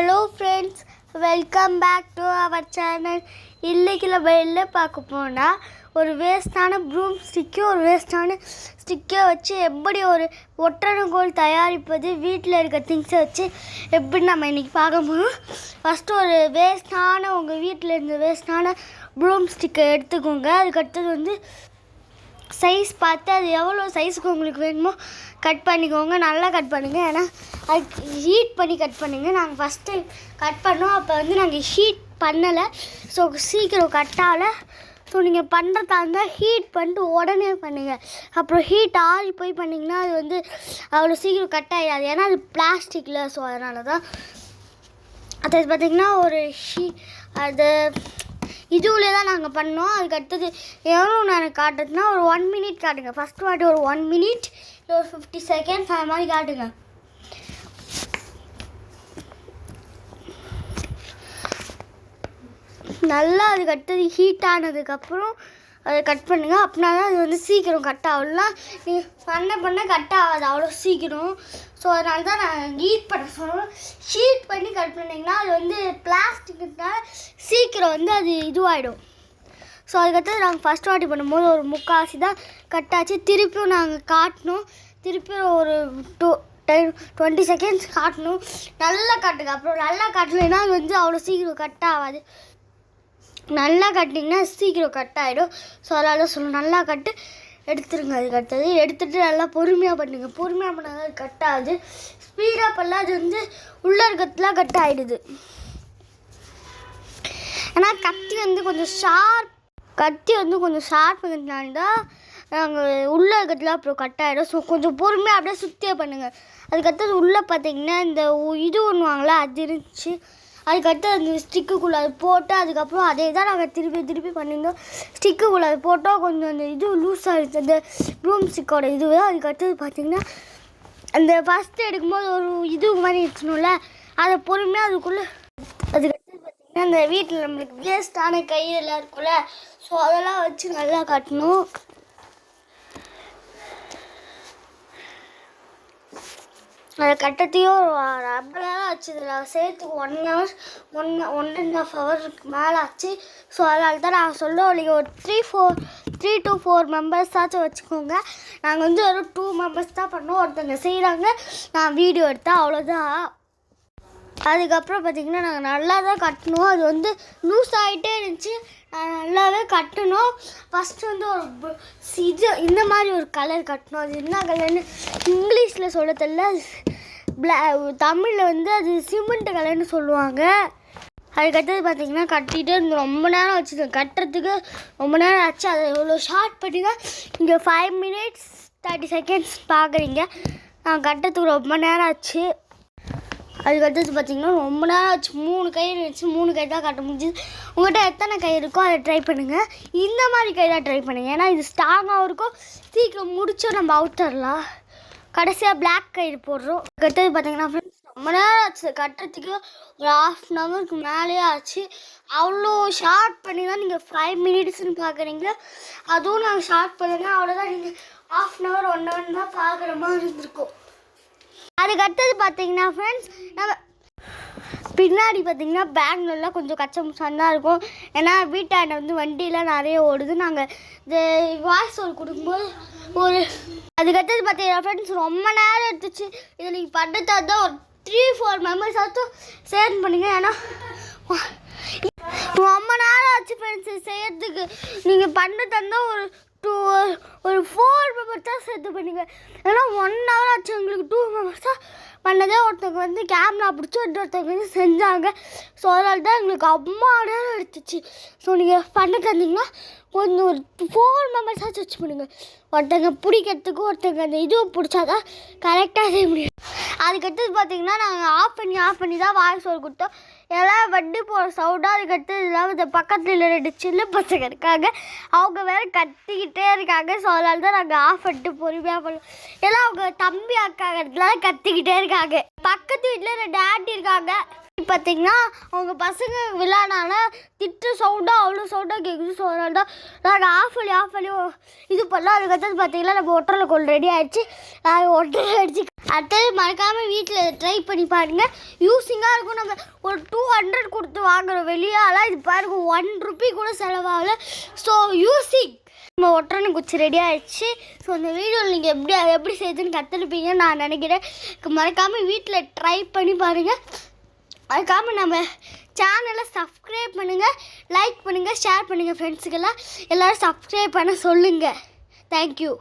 Hello friends welcome back to our channel இன்றைக்கி நம்ம என்ன பார்க்க போனால் ஒரு வேஸ்டான ப்ரூம் ஸ்டிக்கோ ஒரு வேஸ்டான ஸ்டிக்கை வச்சு எப்படி ஒரு ஒற்றணுகோல் தயாரிப்பது வீட்டில் இருக்க திங்ஸை வச்சு எப்படி நம்ம இன்றைக்கி பார்க்க போகிறோம் ஃபஸ்ட்டு ஒரு வேஸ்டான உங்கள் வீட்டில் இருந்த வேஸ்டான ப்ரூம் ஸ்டிக்கை எடுத்துக்கோங்க. அதுக்கடுத்தது வந்து சைஸ் பார்த்து அது எவ்வளோ சைஸுக்கு உங்களுக்கு வேணுமோ கட் பண்ணிக்கோங்க. நல்லா கட் பண்ணுங்கள் ஏன்னா அது ஹீட் பண்ணி கட் பண்ணுங்கள் நாங்கள் ஃபஸ்ட்டு கட் பண்ணோம். அப்போ வந்து நாங்கள் ஹீட் பண்ணலை. ஸோ சீக்கிரம் கட் ஆகலை. ஸோ நீங்கள் பண்ணுறதா இருந்தால் ஹீட் பண்ணிட்டு உடனே பண்ணுங்கள் அப்புறம் ஹீட் ஆறி போய் பண்ணிங்கன்னா அது வந்து அவ்வளோ சீக்கிரம் கட் ஆகிடாது ஏன்னா அது பிளாஸ்டிக்கில் ஸோ அதனால தான் அது பார்த்திங்கன்னா ஒரு ஹீ அது இதுவில் தான் நாங்கள் பண்ணோம். அதுக்கு அடுத்தது எவ்வளோ நேரம் காட்டுறதுனா ஒரு ஒன் மினிட் காட்டுங்க. ஃபஸ்ட் வாட்டி ஒரு ஒன் மினிட் இல்லை ஒரு ஃபிஃப்டி செகண்ட்ஸ் அந்த மாதிரி காட்டுங்க. நல்லா அதுக்கு அடுத்தது ஹீட் ஆனதுக்கப்புறம் அதை கட் பண்ணுங்க. அப்படின்னா தான் அது வந்து சீக்கிரம் கட் ஆகலாம் நீங்கள் பண்ண பண்ண கட் ஆகாது. அவ்வளோ சீக்கிரம். ஸோ அதனால தான் நான் ஹீட் பண்ண சொல்கிறேன் ஹீட் பண்ணி கட் பண்ணிங்கன்னா அது வந்து பிளாஸ்டிக்னால சீக்கிரம் வந்து அது இதுவாகிடும் ஸோ அதுக்கடுத்து நாங்கள் ஃபஸ்ட் வாட்டி பண்ணும்போது ஒரு முக்கால்வாசி தான் கட் ஆச்சு. திருப்பியும் நாங்கள் காட்டினோம் திருப்பியும் ஒரு டூ டென் டுவெண்ட்டி செகண்ட்ஸ் காட்டணும். நல்லா காட்டுங்க. அப்புறம் நல்லா காட்டலைன்னா அது வந்து அவ்வளோ சீக்கிரம் கட் ஆகாது. நல்லா கட்டிங்கன்னா சீக்கிரம் கட் ஆகிடும் ஸோ அதனால் சொல்லணும் நல்லா கட்டு எடுத்துருங்க அதுக்கு அடுத்தது. எடுத்துகிட்டு நல்லா பொறுமையாக பண்ணுங்க. பொறுமையாக பண்ணால் அது கட் ஆகுது. ஸ்பீடாக பண்ணால் அது வந்து உள்ளே இருக்கிறதுலாம் கட் ஆகிடுது ஏன்னா கத்தி வந்து கொஞ்சம் ஷார்ப் கத்தி வந்து கொஞ்சம் ஷார்ப் இருக்கிறதுனால தான் நாங்கள் உள்ளே இருக்கிறதுலாம் அப்புறம் கட் ஆகிடும் ஸோ கொஞ்சம் பொறுமையாக அப்படியே சுற்றியே பண்ணுங்கள் அதுக்கடுத்தது உள்ளே பார்த்தீங்கன்னா இந்த இது இது வாங்கலாம் அது இருந்துச்சு அதுக்கடுத்து அந்த ஸ்டிக்குக்குள்ளே அது போட்டு அதுக்கப்புறம் அதே தான் நாங்கள் திருப்பி திருப்பி பண்ணியிருந்தோம். ஸ்டிக்குக்குள்ளே அது போட்டோம் கொஞ்சம் அந்த இது லூஸ் ஆகிடுச்சு அந்த ப்ரூம் ஸ்டிக்கோட இது அதுக்கடுத்தது பார்த்தீங்கன்னா அந்த ஃபஸ்ட்டு எடுக்கும்போது ஒரு இது மாதிரி இருக்கணும்ல அதை பொறுமையாக அதுக்குள்ளே அதுக்கடுத்து பார்த்திங்கன்னா அந்த வீட்டில் நம்மளுக்கு வேஸ்ட்டான கையெல்லாம் இருக்கும்ல. ஸோ அதெல்லாம் வச்சு நல்லா கட்டணும். அது கட்டத்தையும் ஒரு ரொம்ப நேரம் ஆச்சு. இதில் சேர்த்து one hour one one and half ஹவருக்கு மேலே ஆச்சு. ஸோ அதனால தான் நான் சொல்லுவோம் நீங்கள் ஒரு three four three to four மெம்பர்ஸாச்சும் வச்சுக்கோங்க. நாங்கள் வந்து ஒரு டூ மெம்பர்ஸ் தான் பண்ணோம். ஒருத்தங்க செய்கிறாங்க நான் வீடியோ எடுத்தேன். அவ்வளோதான் அதுக்கப்புறம் பார்த்திங்கன்னா நாங்கள் நல்லா தான் கட்டணும் அது வந்து லூஸ் ஆகிட்டே இருந்துச்சு. நான் நல்லாவே கட்டணும் ஃபஸ்ட்டு வந்து ஒரு இது இந்த மாதிரி ஒரு கலர் கட்டணும் அது என்ன கலர்னு இங்கிலீஷில் சொல்ல தெரியல. பிளா தமிழில் வந்து அது சிமெண்ட் கலர்னு சொல்லுவாங்க. அதுக்கடுத்தது பார்த்திங்கன்னா கட்டிகிட்டே இருந்து ரொம்ப நேரம் வச்சு கட்டுறதுக்கு ரொம்ப நேரம் ஆச்சு. அதை இவ்வளோ ஷார்ட் பண்ணி தான் இங்கே ஃபைவ் மினிட்ஸ் தேர்ட்டி செகண்ட்ஸ் பார்க்குறீங்க. நான் கட்டுறதுக்கு ரொம்ப நேரம் ஆச்சு. அதுக்கடுத்து பார்த்தீங்கன்னா ரொம்ப நேரம் ஆச்சு. மூணு கயிறு வச்சு மூணு கை தான் கட்ட முடிஞ்சுது. உங்கள்கிட்ட எத்தனை கை இருக்கோ அதை ட்ரை பண்ணுங்கள் இந்த மாதிரி கை தான் ட்ரை பண்ணுங்கள் ஏன்னா இது ஸ்ட்ராங்காகவும் இருக்கும். சீக்கிரம் முடிச்சோம் நம்ம அவுத்தரலாம் கடைசியாக பிளாக் கயிறு போடுறோம். அதுக்கடுத்தது பார்த்தீங்கன்னா ஃப்ரெண்ட்ஸ் ரொம்ப நேரம் ஆச்சு. கட்டுறதுக்கு ஒரு ஹாஃப் அன் ஹவருக்கு மேலேயே ஆச்சு. அவ்வளோ ஷார்ட் பண்ணி தான் நீங்கள் ஃபைவ் மினிட்ஸ்னு பார்க்குறீங்க அதுவும் நாங்கள் ஷார்ட் பண்ணுங்க அவ்வளோதான் நீங்கள் half an hour one hour தான் பார்க்குற மாதிரி இருந்திருக்கும். அதுக்கு அடுத்தது பார்த்தீங்கன்னா ஃப்ரெண்ட்ஸ் நம்ம பின்னாடி பார்த்தீங்கன்னா பேங்க்லலாம் கொஞ்சம் கச்சமுச்சான் தான் இருக்கும். ஏன்னா வீட்டாண்ட வந்து வண்டியெலாம் நிறைய ஓடுது. நாங்கள் இது வாய்ஸ் ஒரு கொடுக்கும்போது ஒரு அதுக்கடுத்தது பார்த்தீங்கன்னா ஃப்ரெண்ட்ஸ் ரொம்ப நேரம் எடுத்துச்சு. இதை நீங்கள் பண்ணுறதா தான் ஒரு த்ரீ ஃபோர் மெம்பர்ஸ் ஆச்சும் சேர்ந்து பண்ணுங்க. ஏன்னா ரொம்ப நேரம் ஆச்சு ஃப்ரெண்ட்ஸ் செய்யறதுக்கு. நீங்கள் பண்ணுறதா இருந்தால் ஒரு ஒரு ஃபோர் மெம்பர்ஸ் தான் சேர்த்து பண்ணுங்க ஏன்னா ஒன் ஹவர் ஆச்சு எங்களுக்கு டூ மெம்பர்ஸ் தான் பண்ணதே ஒருத்தவங்க வந்து கேமரா பிடிச்சி ஒருத்தவங்க வந்து செஞ்சாங்க. ஸோ அதனால தான் எங்களுக்கு அம்மா நேரம் எடுத்துச்சு ஸோ நீங்கள் பண்ண தந்தீங்கன்னா கொஞ்சம் ஒரு ஃபோர் மெம்பர்ஸாச்சும் வச்சு பண்ணுங்க. ஒருத்தங்க பிடிக்கிறதுக்கு ஒருத்தங்க அந்த இதுவும் பிடிச்சாதான் கரெக்டாக செய்ய முடியும். அதுக்கடுத்தது பார்த்தீங்கன்னா நாங்கள் ஆஃப் பண்ணி ஆஃப் பண்ணி தான் வாய்ஸ் ஓவர் கொடுத்தோம். எல்லாம் வண்டி போகிற சவுண்டாக அதுக்கடுத்தது இல்லாமல் இந்த பக்கத்தில் ரெண்டு சின்ன பசங்க இருக்காங்க. அவங்க வேற கத்திக்கிட்டே இருக்காங்க. ஸோ அதனால தான் நாங்கள் ஆஃப் பண்ணிட்டு பொறுமையாக பண்ணோம் எல்லாம் அவங்க தம்பி அக்காங்கிறதுலாம் கத்திக்கிட்டே இருக்காங்க. பக்கத்து வீட்டில் ரெண்டு ஆண்டி இருக்காங்க. பார்த்தீங்கன்னா அவங்க பசங்க விழானால திட்டு சவுண்டாக அவ்வளோ சவுண்டாக கேட்குது ஸோ அதனால தான் நாங்கள் ஆஃப் பண்ணி ஆஃப் பண்ணி இது பண்ணலாம். அதுக்கடுத்தது பார்த்தீங்கன்னா நம்ம ஒட்டரில் கொண்டு ரெடி ஆகிடுச்சு நாங்கள் ஒட்டரை அடிச்சு அடுத்தது மறக்காமல் வீட்டில் ட்ரை பண்ணி பாருங்கள் யூஸிங்காக இருக்கும். நம்ம ஒரு டூ ஹண்ட்ரட் கொடுத்து வாங்குறோம் வெளியால் இது பாருங்க ஒன் ருபி கூட செலவாகல. ஸோ யூஸிங் நம்ம ஒற்றனை குச்சி ரெடி ஆகிடுச்சு ஸோ இந்த வீடியோவில் நீங்கள் எப்படி எப்படி செய்யுதுன்னு கற்றுருப்பீங்கன்னு நான் நினைக்கிறேன். மறக்காமல் வீட்டில் ட்ரை பண்ணி பாருங்கள் மறக்காமல் நம்ம சேனலை சப்ஸ்கிரைப் பண்ணுங்கள் லைக் பண்ணுங்கள் ஷேர் பண்ணுங்கள் ஃப்ரெண்ட்ஸுக்கெல்லாம் எல்லோரும் சப்ஸ்கிரைப் பண்ண சொல்லுங்கள் தேங்க்யூ